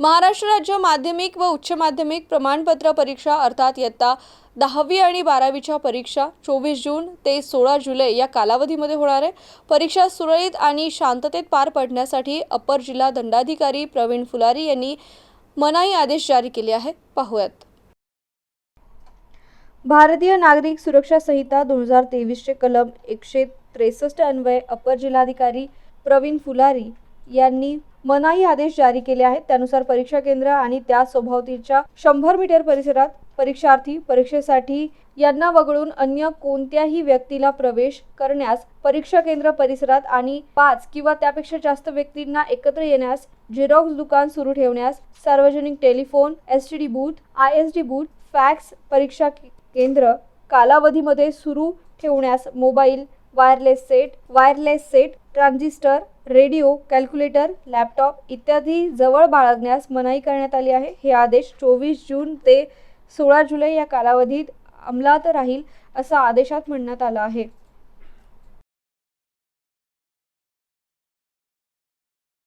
महाराष्ट्र राज्य माध्यमिक व उच्च माध्यमिक प्रमाणपत्र परीक्षा अर्थात इयत्ता दहावी आणि बारावीच्या परीक्षा चोवीस जून ते सोळा जुलै या कालावधीमध्ये होणार आहे. परीक्षा सुरळीत आणि शांततेत पार पडण्यासाठी अपर जिल्हा दंडाधिकारी प्रवीण फुलारी यांनी मनाई आदेश जारी केले आहेत. पाहूयात. भारतीय नागरिक सुरक्षा संहिता दोन हजार तेवीसचे कलम एकशे त्रेसष्ट अन्वये अपर जिल्हाधिकारी प्रवीण फुलारी यांनी मनाई आदेश जारी केले आहेत. त्यानुसार परीक्षा केंद्र आणि त्या स्वभावतीच्या शंभर मीटर परिसरात परीक्षार्थी परीक्षेसाठी यांना वगळून अन्य कोणत्याही व्यक्तीला प्रवेश करण्यास परीक्षा केंद्र परिसरात आणि पाच किंवा त्यापेक्षा जास्त व्यक्तींना एकत्र येण्यास झेरॉक्स दुकान सुरू ठेवण्यास सार्वजनिक telephone S T D booth I S D booth fax परीक्षा केंद्र कालावधीमध्ये सुरू ठेवण्यास mobile wireless set wireless set transistor radio calculator laptop इत्यादी जवळ बाळगण्यास मनाई करण्यात आली आहे. हे आदेश चोवीस जून ते सोळा जुलै या कालावधीत अंमलात राहील असं आदेशात म्हणण्यात आलं आहे.